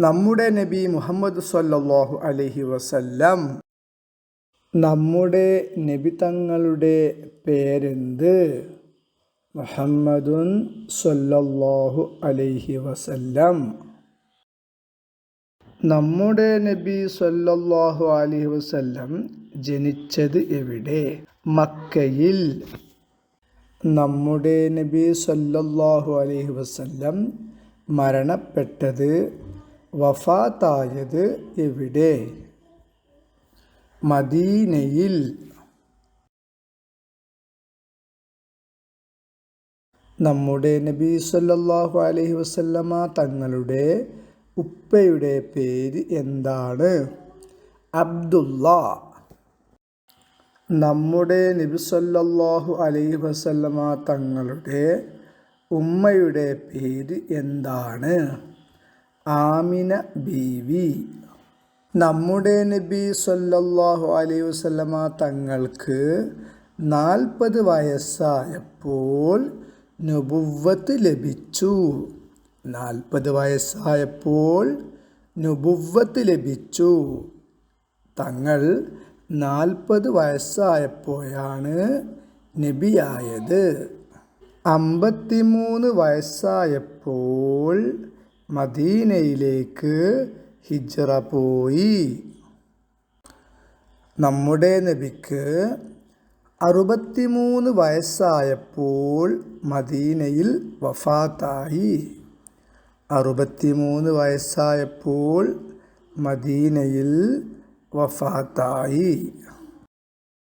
നമ്മുടെ നബി മുഹമ്മദ് സല്ലാഹു അലഹി വസല്ലം നമ്മുടെ നബി തങ്ങളുടെ പേരെന്ത്? മുഹമ്മദുൻ സല്ലല്ലാഹു അലൈഹി വസല്ലം. നമ്മുടെ നബി സല്ലല്ലാഹു അലൈഹി വസല്ലം ജനിച്ചത് എവിടെ? മക്കയിൽ. നമ്മുടെ നബി സല്ലല്ലാഹു അലൈഹി വസല്ലം മരണപ്പെട്ടത് വഫാത്തായത് എവിടെ? മദീനയിൽ. നമ്മുടെ നബി സല്ലാഹു അലഹി വസല്ലമ തങ്ങളുടെ ഉപ്പയുടെ പേര് എന്താണ്? അബ്ദുല്ല. നമ്മുടെ നബി സല്ലാഹു അലൈഹി വസല്ലമ തങ്ങളുടെ ഉമ്മയുടെ പേര് എന്താണ്? ആമിന ബീവി. നമ്മുടെ നബി സല്ലല്ലാഹു അലൈഹി വസല്ലമ തങ്ങൾക്ക് നാൽപ്പത് വയസ്സായപ്പോൾ നുബുവത്ത് ലഭിച്ചു. നാൽപ്പത് വയസ്സായപ്പോൾ നുബുവത്ത് ലഭിച്ചു. തങ്ങൾ നാൽപ്പത് വയസ്സായപ്പോഴാണ് നബിയായത്. അമ്പത്തിമൂന്ന് വയസ്സായപ്പോൾ മദീനയിലേക്ക് ഹിജ്റ പോയി. നമ്മുടെ നബിക്ക് അറുപത്തിമൂന്ന് വയസ്സായപ്പോൾ മദീനയിൽ വഫാത്തായി. അറുപത്തിമൂന്ന് വയസ്സായപ്പോൾ മദീനയിൽ വഫാത്തായി.